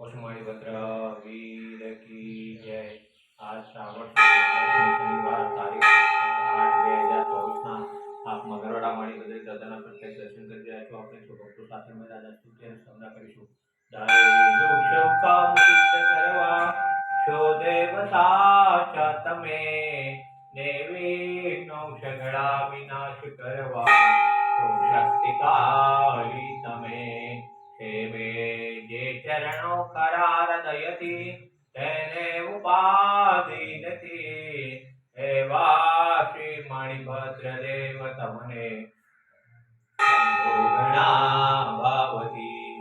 કોસમાળી ભદ્ર વીર કી જય આજ શ્રાવણ શનિવાર તારીખ આઠ બે હજાર ચોવીસના આપ મગરવાડા માળી બદલ દાદાના પ્રત્યક્ષ દર્શન કરી રહ્યા છો આપણે છો ભક્તો સાથે અમે દાદા સ્તુતિ અને કરીશું કરવા છો દેવતા ચ તમે દેવી નો કરવા ચરણો ખરા હૃદયથી તેને ઉપાધિ નથી એવા શ્રી મણિભદ્ર દેવ તમને ભાવતી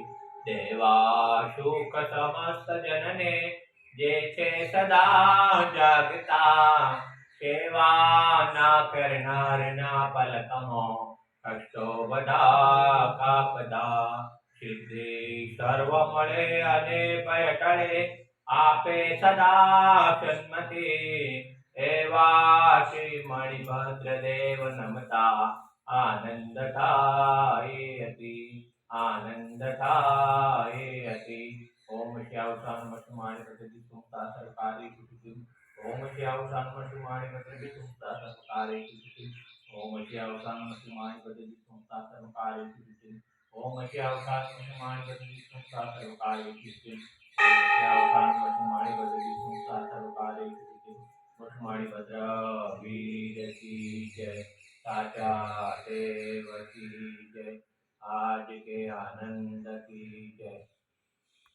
દેવા શુક સમસ્ત જનને જે છે સદા જાગતા સેવા ના કરનારના પલકમો કષ્ટો બધા કાપતા સિદ્ધિ સર્વ મળે અને ભય ટળે આપે સદા સન્મતિ એવા શ્રી મણિભદ્ર દેવ નમતા આનંદ થાય હતી આનંદ થાય હતી ઓમ શ્યાવસાન મસુમાણી પદ્ધતિ સુમતા સરકારી કુટુંબ ઓમ શ્યાવસાન મસુમાણી પદ્ધતિ સુમતા સરકારી કુટુંબ ઓમ શ્યાવસાન મસુમાણી પદ્ધતિ સુમતા સરકારી કુટુંબ ઓમ શ્યાવસાન મસુમાણી પદ્ધતિ સુમતા સરકારી કુટુંબ શ્યાવસાન મસુમાણી પદ્ધતિ સુમતા સરકારી કુટુંબ મસુમાણી ભદ્ર વીર જય સાચા દેવ જય આજ કે આનંદ કી જય